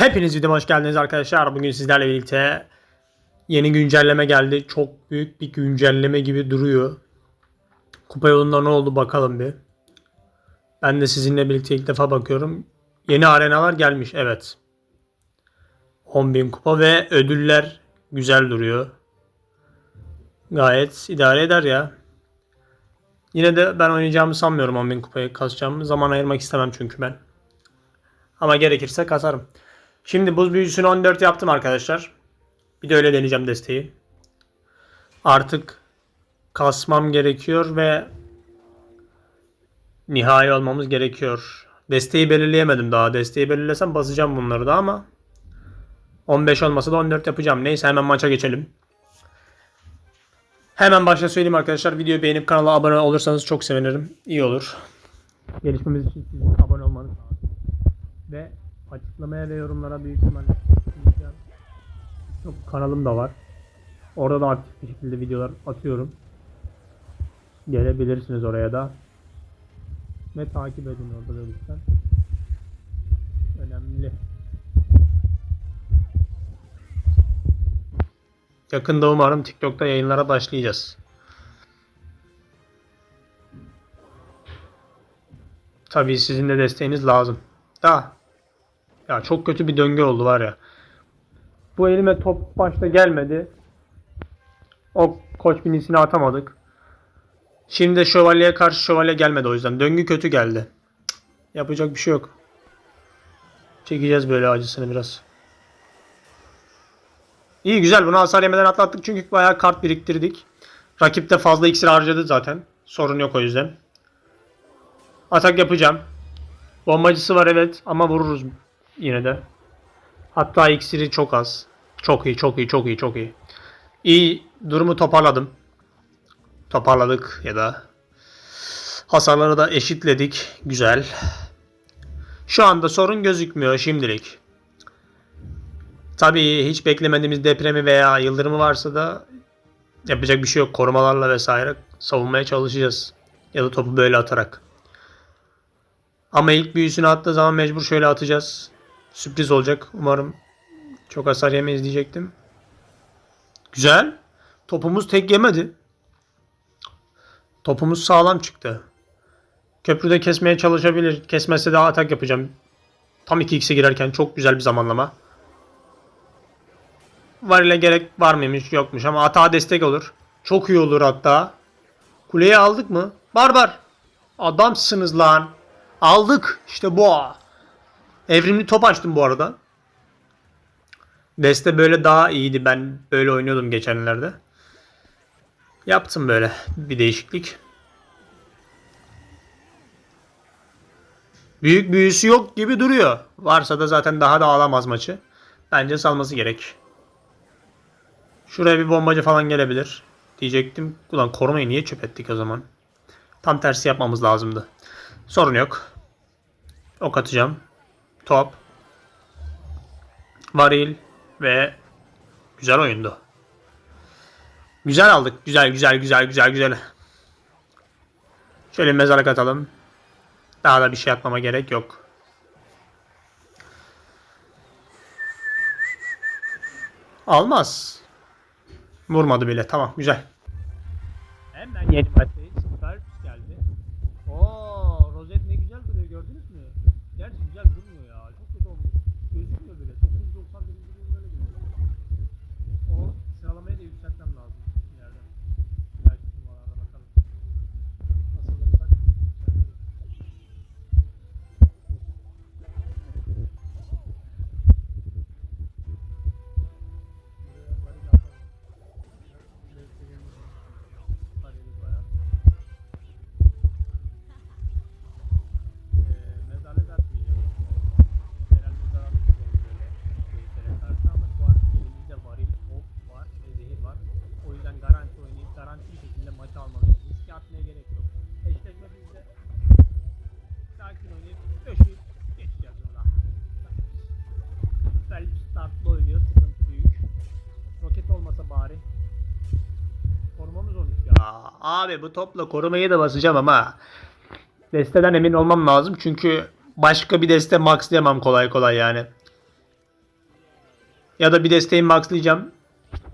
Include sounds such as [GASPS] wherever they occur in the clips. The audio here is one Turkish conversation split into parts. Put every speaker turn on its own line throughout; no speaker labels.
Hepiniz videoma hoş geldiniz arkadaşlar. Bugün sizlerle birlikte yeni güncelleme geldi. Çok büyük bir güncelleme gibi duruyor. Kupa yolunda ne oldu bakalım bir. Ben de sizinle birlikte ilk defa bakıyorum. Yeni arenalar gelmiş evet. 10.000 kupa ve ödüller güzel duruyor. Gayet idare eder ya. Yine de ben oynayacağımı sanmıyorum 10.000 kupayı kasacağımı. Zaman ayırmak istemem çünkü ben. Ama gerekirse kasarım. Şimdi buz büyücüsünü 14 yaptım arkadaşlar. Bir de öyle deneyeceğim desteği. Artık kasmam gerekiyor ve nihai olmamız gerekiyor. Desteği belirleyemedim daha. Desteği belirlesem basacağım bunları da ama 15 olmasa da 14 yapacağım. Neyse hemen maça geçelim. Hemen başta söyleyeyim arkadaşlar. Videoyu beğenip kanala abone olursanız çok sevinirim. İyi olur. Gelişmemiz için sizin abone olmanız lazım. Ve açıklamaya ve yorumlara büyük ihtimalle ekleyeceğim. Çok kanalım da var. Orada da aktif bir şekilde videolar atıyorum. Gelebilirsiniz oraya da. Ve takip edin orada da lütfen. Önemli. Yakında umarım TikTok'ta yayınlara başlayacağız. Tabii sizin de desteğiniz lazım. Da ya çok kötü bir döngü oldu var ya. Bu elime top başta gelmedi. O koç binisini atamadık. Şimdi de şövalyeye karşı şövalye gelmedi o yüzden. Döngü kötü geldi. Cık, Yapacak bir şey yok. Çekeceğiz böyle acısını biraz. İyi güzel bunu hasar yemeden atlattık çünkü bayağı kart biriktirdik. Rakip de fazla iksir harcadı zaten. Sorun yok o yüzden. Atak yapacağım. Bombacısı var evet ama vururuz yine de. Hatta iksiri çok az. Çok iyi, çok iyi, çok iyi, çok iyi. İyi durumu toparladım. Toparladık ya da hasarları da eşitledik. Güzel. Şu anda sorun gözükmüyor şimdilik. Tabii hiç beklemediğimiz depremi veya yıldırımı varsa da yapacak bir şey yok. Korumalarla vesaire savunmaya çalışacağız. Ya da topu böyle atarak. Ama ilk büyüsünü attığı zaman mecbur şöyle atacağız. Sürpriz olacak. Umarım çok hasar yemeyiz diyecektim. Güzel. Topumuz tek yemedi. Topumuz sağlam çıktı. Köprüde kesmeye çalışabilir. Kesmezse daha atak yapacağım. Tam 2x'e girerken çok güzel bir zamanlama. Var ile gerek var mıymış yokmuş ama atağa destek olur. Çok iyi olur hatta. Kuleyi aldık mı? Barbar. Adamsınız lan. Aldık. İşte bu. Evrimli top açtım bu arada. Deste böyle daha iyiydi. Ben böyle oynuyordum geçenlerde. Yaptım böyle bir değişiklik. Büyük büyüsü yok gibi duruyor. Varsa da zaten daha da alamaz maçı. Bence salması gerek. Şuraya bir bombacı falan gelebilir. Diyecektim. Ulan korumayı niye çöp ettik o zaman? Tam tersi yapmamız lazımdı. Sorun yok. Ok atacağım. Top. Varil. Ve güzel oyundu. Güzel aldık. Güzel güzel güzel güzel güzel. Şöyle mezarlık atalım. Daha da bir şey atmama gerek yok. Almaz. Vurmadı bile. Tamam güzel. Hemen yeni Abi bu topla korumayı da basacağım ama desteden emin olmam lazım çünkü başka bir deste maxlayamam kolay kolay yani. Ya da bir desteği maxlayacağım.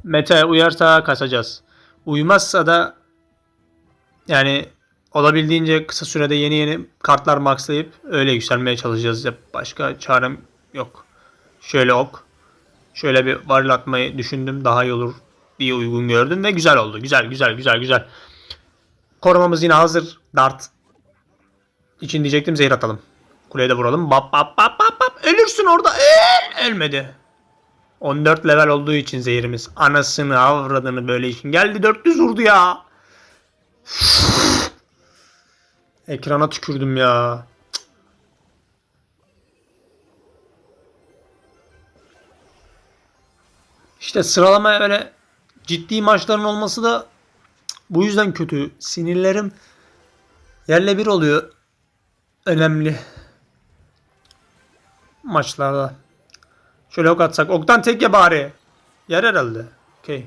Meta uyarsa kasacağız. Uymazsa da yani olabildiğince kısa sürede yeni yeni kartlar maxlayıp öyle yükselmeye çalışacağız. Başka çarem yok. Şöyle ok. Şöyle bir varil atmayı düşündüm. Daha iyi olur diye uygun gördüm ve güzel oldu. Güzel güzel güzel güzel. Korumamız yine hazır. Dart. için diyecektim zehir atalım. Kuleye de vuralım. Bap bap bap bap bap. Ölürsün orada. Öl! Ölmedi. 14 level olduğu için zehirimiz. Anasını avradını böyle için. Geldi 400 vurdu ya. [SIGHS] Ekrana tükürdüm ya. İşte sıralama öyle ciddi maçların olması da bu yüzden kötü. Sinirlerim yerle bir oluyor. Önemli maçlarda. Şöyle ok atsak. Oktan tek ya bari. Yer herhalde. Okey.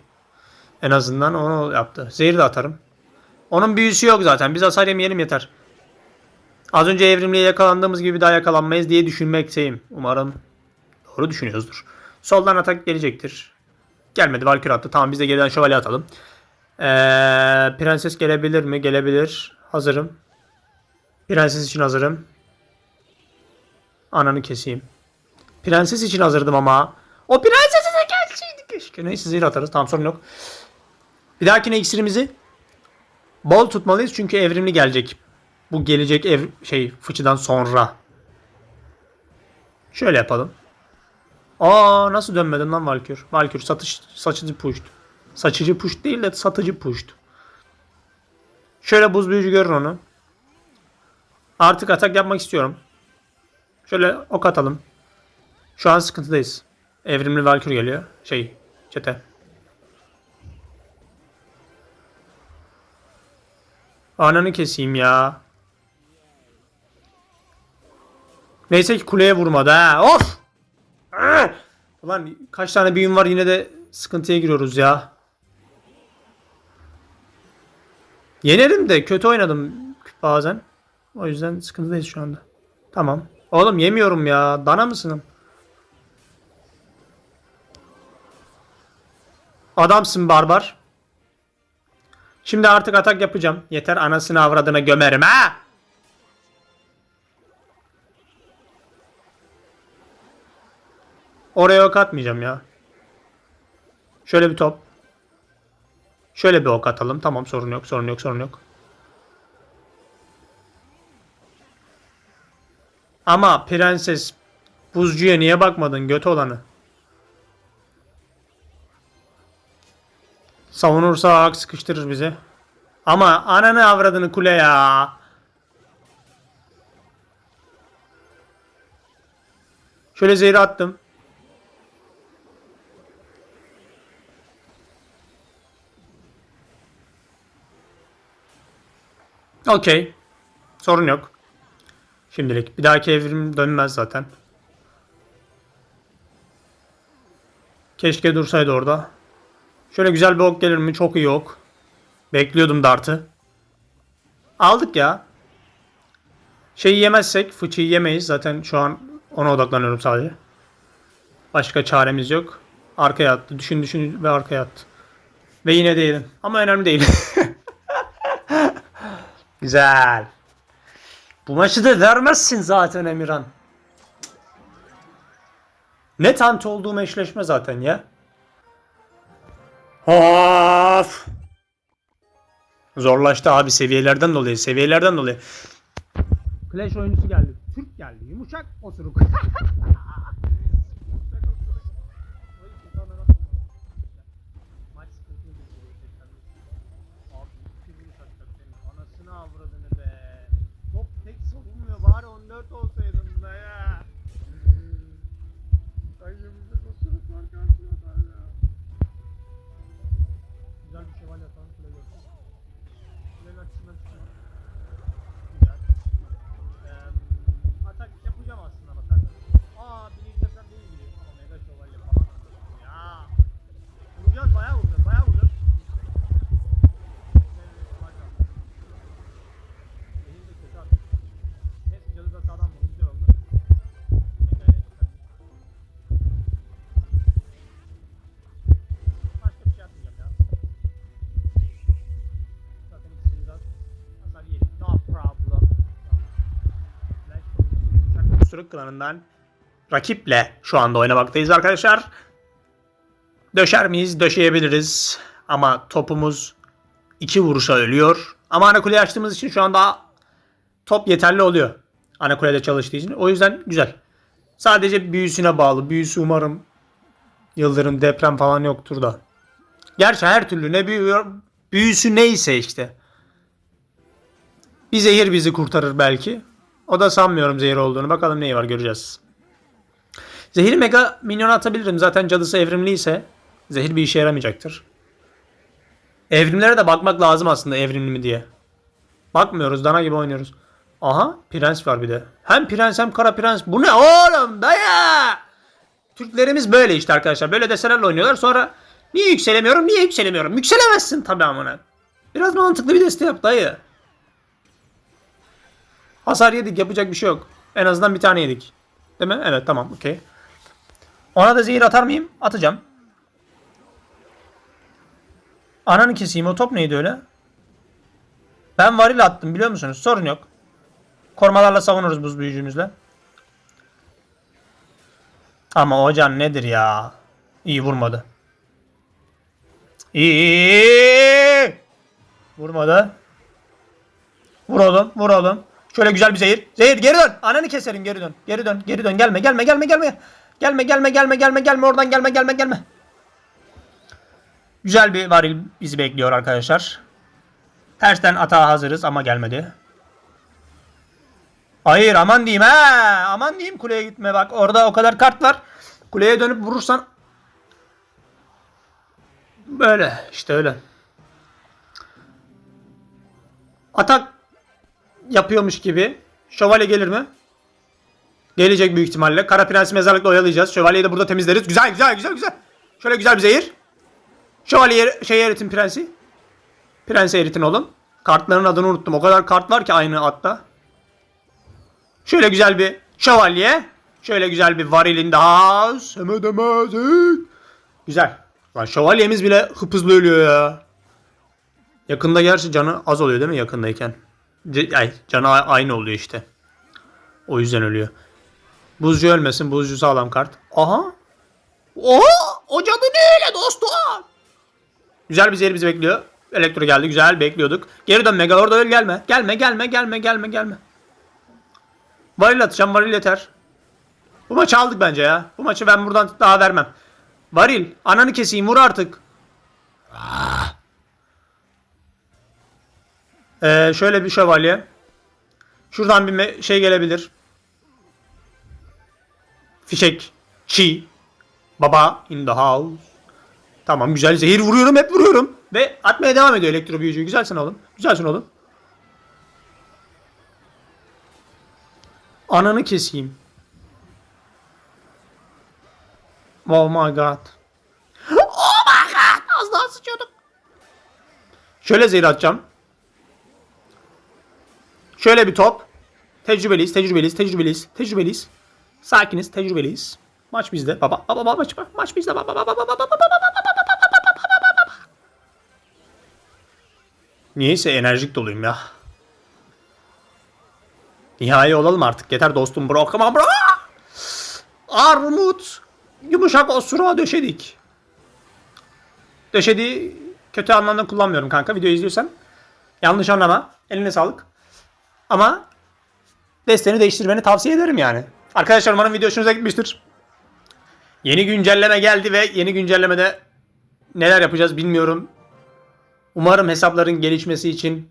En azından onu yaptı. Zehir de atarım. Onun büyüsü yok zaten. Biz hasar yemeyelim yeter. Az önce evrimliğe yakalandığımız gibi daha yakalanmayız diye düşünmekteyim. Umarım doğru düşünüyoruzdur. Soldan atak gelecektir. Gelmedi. Valkyrie attı. Tamam biz de geriden şövalye atalım. Ee, prenses gelebilir mi? Gelebilir. Hazırım. Prenses için hazırım. Ananı keseyim. Prenses için hazırdım ama. O prensese de gelseydi keşke. Neyse zehir atarız. Tamam sorun yok. Bir dahakine iksirimizi bol tutmalıyız çünkü evrimli gelecek. Bu gelecek ev şey fıçıdan sonra. Şöyle yapalım. Aa nasıl dönmedin lan Valkür? Valkür satış saçıcı puşt. Saçıcı puşt değil de satıcı puşt. Şöyle buz büyücü görün onu. Artık atak yapmak istiyorum. Şöyle ok atalım. Şu an sıkıntıdayız. Evrimli Valkür geliyor. Şey, çete. Ananı keseyim ya. Neyse ki kuleye vurmadı ha. Of! Ulan kaç tane büyüm var yine de sıkıntıya giriyoruz ya. Yenerim de kötü oynadım bazen. O yüzden sıkıntıdayız şu anda. Tamam. Oğlum yemiyorum ya. Dana mısınım? Adamsın barbar. Şimdi artık atak yapacağım. Yeter anasını avradına gömerim ha. Oraya ok atmayacağım ya. Şöyle bir top. Şöyle bir ok atalım. Tamam sorun yok sorun yok sorun yok. Ama prenses buzcuya niye bakmadın göt olanı? Savunursa hak sıkıştırır bizi. Ama ananı avradını kule ya. Şöyle zehri attım. Okey. Sorun yok. Şimdilik. Bir dahaki evrim dönmez zaten. Keşke dursaydı orada. Şöyle güzel bir ok gelir mi? Çok iyi ok. Bekliyordum dartı. Aldık ya. Şeyi yemezsek fıçıyı yemeyiz. Zaten şu an ona odaklanıyorum sadece. Başka çaremiz yok. Arkaya attı. Düşün düşün ve arkaya attı. Ve yine değilim. Ama önemli değil. [LAUGHS] Güzel. Bu maçı da vermezsin zaten Emirhan. Ne tant olduğum eşleşme zaten ya. Of. Zorlaştı abi seviyelerden dolayı. Seviyelerden dolayı. Clash oyuncusu geldi. Türk geldi. Yumuşak osuruk. [LAUGHS] Turuk klanından rakiple şu anda oynamaktayız arkadaşlar. Döşer miyiz? Döşeyebiliriz. Ama topumuz iki vuruşa ölüyor. Ama ana kuleyi açtığımız için şu anda top yeterli oluyor. Ana kulede çalıştığı için. O yüzden güzel. Sadece büyüsüne bağlı. Büyüsü umarım yıldırım, deprem falan yoktur da. Gerçi her türlü ne büyüyor, büyüsü neyse işte. Bir zehir bizi kurtarır belki. O da sanmıyorum zehir olduğunu. Bakalım neyi var göreceğiz. Zehir mega minyon atabilirim. Zaten cadısı evrimliyse zehir bir işe yaramayacaktır. Evrimlere de bakmak lazım aslında evrimli mi diye. Bakmıyoruz. Dana gibi oynuyoruz. Aha prens var bir de. Hem prens hem kara prens. Bu ne oğlum dayı? Türklerimiz böyle işte arkadaşlar. Böyle deselerle oynuyorlar. Sonra niye yükselemiyorum? Niye yükselemiyorum? Yükselemezsin tabii amına. Biraz mantıklı bir deste yap dayı. Hasar yedik yapacak bir şey yok. En azından bir tane yedik. Değil mi? Evet tamam okey. Ona da zehir atar mıyım? Atacağım. Ananı keseyim o top neydi öyle? Ben varil attım biliyor musunuz? Sorun yok. Kormalarla savunuruz buz büyücümüzle. Ama o can nedir ya? İyi vurmadı. İyi. Vurmadı. Vur oğlum, vur oğlum. Şöyle güzel bir zehir. Zehir geri dön. Ananı keserim geri dön. Geri dön, geri dön. Gelme, gelme, gelme, gelme. Gelme, gelme, gelme, gelme, gelme. Oradan gelme, gelme, gelme. Güzel bir varil bizi bekliyor arkadaşlar. Tersten atağa hazırız ama gelmedi. Hayır aman diyeyim ha. Aman diyeyim kuleye gitme bak. Orada o kadar kart var. Kuleye dönüp vurursan böyle işte öyle. Atak yapıyormuş gibi. Şövalye gelir mi? Gelecek büyük ihtimalle. Kara Prens'i mezarlıkla oyalayacağız. Şövalyeyi de burada temizleriz. Güzel güzel güzel güzel. Şöyle güzel bir zehir. Şövalye şey eritin prensi. Prensi eritin oğlum. Kartların adını unuttum. O kadar kart var ki aynı atta. Şöyle güzel bir şövalye. Şöyle güzel bir varilin daha. Semedemezdik. Güzel. Lan şövalyemiz bile hıpızlı ölüyor ya. Yakında gerçi canı az oluyor değil mi yakındayken? Ay, canı aynı oluyor işte. O yüzden ölüyor. Buzcu ölmesin. Buzcu sağlam kart. Aha. Oha! O cadı ne öyle dostum? Güzel bir zehir bizi bekliyor. Elektro geldi. Güzel bekliyorduk. Geri dön Mega orada öl gelme. Gelme gelme gelme gelme gelme. Varil atacağım. Varil yeter. Bu maçı aldık bence ya. Bu maçı ben buradan daha vermem. Varil. Ananı keseyim. Vur artık. Ee, şöyle bir şövalye. Şuradan bir şey gelebilir. Fişek. Çi. Baba in the house. Tamam güzel zehir vuruyorum hep vuruyorum. Ve atmaya devam ediyor elektro büyücüyü. Güzelsin oğlum. Güzelsin oğlum. Ananı keseyim. Oh my god. [GASPS] Oh my god. Az daha sıçıyordum. Şöyle zehir atacağım. Şöyle bir top. Tecrübeliyiz, tecrübeliyiz, tecrübeliyiz, tecrübeliyiz. Sakiniz, tecrübeliyiz. Maç bizde. Baba, baba, baba, maç, maç bizde. Baba, baba, baba, baba, baba, baba. Niyeyse enerjik doluyum ya. Nihai olalım artık. Yeter dostum bro. Come on bro. Armut. Yumuşak osura döşedik. Döşediği kötü anlamda kullanmıyorum kanka. Video izliyorsan. Yanlış anlama. Eline sağlık. Ama desteni değiştirmeni tavsiye ederim yani. Arkadaşlar umarım video hoşunuza gitmiştir. Yeni güncelleme geldi ve yeni güncellemede neler yapacağız bilmiyorum. Umarım hesapların gelişmesi için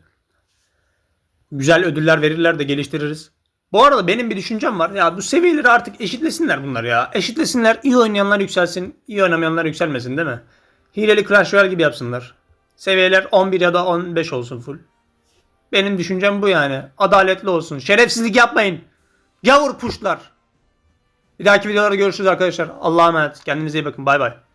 güzel ödüller verirler de geliştiririz. Bu arada benim bir düşüncem var. Ya bu seviyeleri artık eşitlesinler bunlar ya. Eşitlesinler. iyi oynayanlar yükselsin. iyi oynamayanlar yükselmesin değil mi? Hileli Clash Royale gibi yapsınlar. Seviyeler 11 ya da 15 olsun full. Benim düşüncem bu yani. Adaletli olsun. Şerefsizlik yapmayın. Gavur puşlar. Bir dahaki videolarda görüşürüz arkadaşlar. Allah'a emanet. Kendinize iyi bakın. Bay bay.